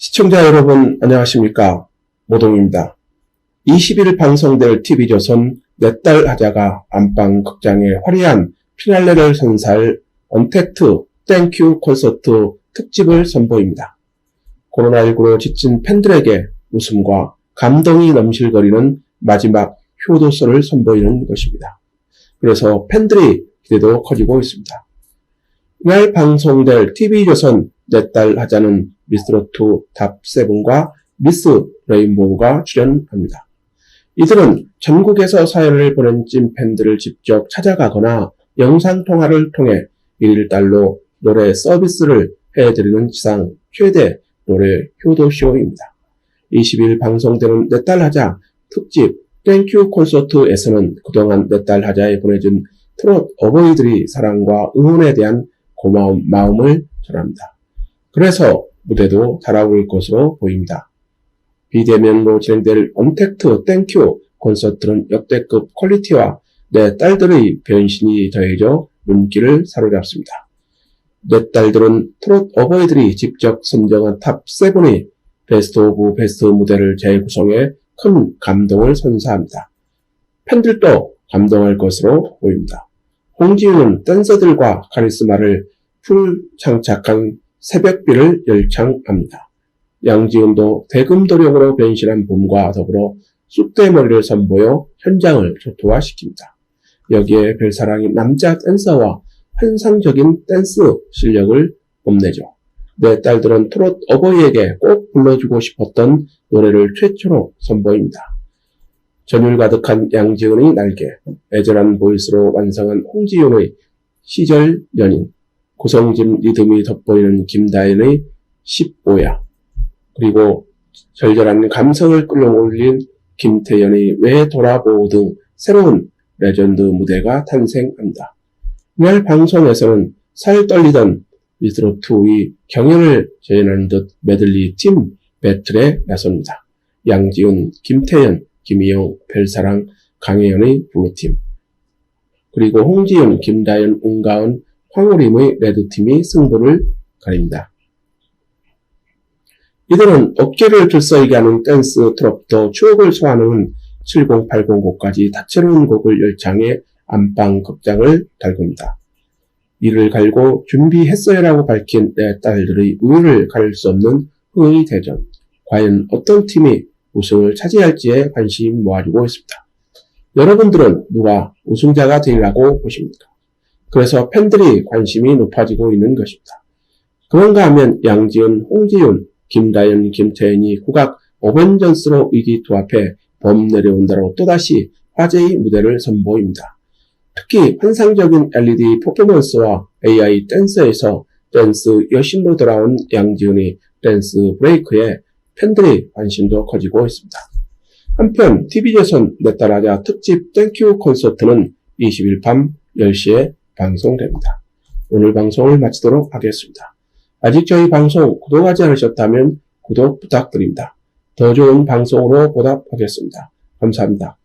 시청자 여러분 안녕하십니까 모동입니다. 20일 방송될 TV조선 내딸 하자가 안방 극장에 화려한 피날레를 선사할 언택트 땡큐 콘서트 특집을 선보입니다. 코로나19로 지친 팬들에게 웃음과 감동이 넘실거리는 마지막 효도서를 선보이는 것입니다. 그래서 팬들이 기대도 커지고 있습니다. 이날 방송될 TV조선 내딸 하자는 미스트로트 탑7과 미스 레인보우가 출연합니다. 이들은 전국에서 사연을 보낸 찐팬들을 직접 찾아가거나 영상통화를 통해 1달로 노래 서비스를 해드리는 지상 최대 노래 효도쇼입니다. 20일 방송되는 내딸 하자 특집 땡큐 콘서트에서는 그동안 내딸 하자에 보내준 트롯 어버이들이 사랑과 응원에 대한 고마운 마음을 전합니다. 그래서 무대도 달아올 것으로 보입니다. 비대면으로 진행될 언택트 땡큐 콘서트는 역대급 퀄리티와 내 딸들의 변신이 더해져 눈길을 사로잡습니다. 내 딸들은 트롯 어버이들이 직접 선정한 탑7의 베스트 오브 베스트 무대를 재구성해 큰 감동을 선사합니다. 팬들도 감동할 것으로 보입니다. 홍지윤은 댄서들과 카리스마를 풀 장착한 새벽비를 열창합니다. 양지은도 대금도령으로 변신한 봄과 더불어 쑥대머리를 선보여 현장을 초토화시킵니다. 여기에 별사랑인 남자 댄서와 환상적인 댄스 실력을 뽐내죠. 내 딸들은 트롯 어버이에게 꼭 불러주고 싶었던 노래를 최초로 선보입니다. 전율 가득한 양지은의 날개, 애절한 보이스로 완성한 홍지윤의 시절 연인, 고성짐 리듬이 돋보이는 김다인의 15야, 그리고 절절한 감성을 끌어올린 김태연의 왜 돌아보오 등 새로운 레전드 무대가 탄생합니다. 이날 방송에서는 살 떨리던 미스트롯2의 경연을 재현하는 듯 메들리 팀 배틀에 나섭니다. 양지훈, 김태연, 김희영, 별사랑, 강혜연의 블루팀, 그리고 홍지윤, 김다연, 운가은, 황우림의 레드팀이 승부를 가립니다. 이들은 어깨를 들썩이게 하는 댄스 트로프터 추억을 소환하는 7080곡까지 다채로운 곡을 열창해 안방 극장을 달굽니다. 이를 갈고 준비했어요라고 밝힌 내 딸들의 우위를 가릴 수 없는 흥의 대전. 과연 어떤 팀이 우승을 차지할지에 관심 모아주고 있습니다. 여러분들은 누가 우승자가 되리라고 보십니까? 그래서 팬들이 관심이 높아지고 있는 것입니다. 그런가 하면 양지은, 홍지윤, 김다연, 김태현이 국악 어벤전스로 의기투합해 범 내려온다로 또다시 화제의 무대를 선보입니다. 특히 환상적인 LED 퍼포먼스와 AI 댄스에서 댄스 여신으로 돌아온 양지은의 댄스 브레이크에 팬들의 관심도 커지고 있습니다. 한편 TV조선 내딸 하자 특집 땡큐 콘서트는 20일 밤 10시에 방송됩니다. 오늘 방송을 마치도록 하겠습니다. 아직 저희 방송 구독하지 않으셨다면 구독 부탁드립니다. 더 좋은 방송으로 보답하겠습니다. 감사합니다.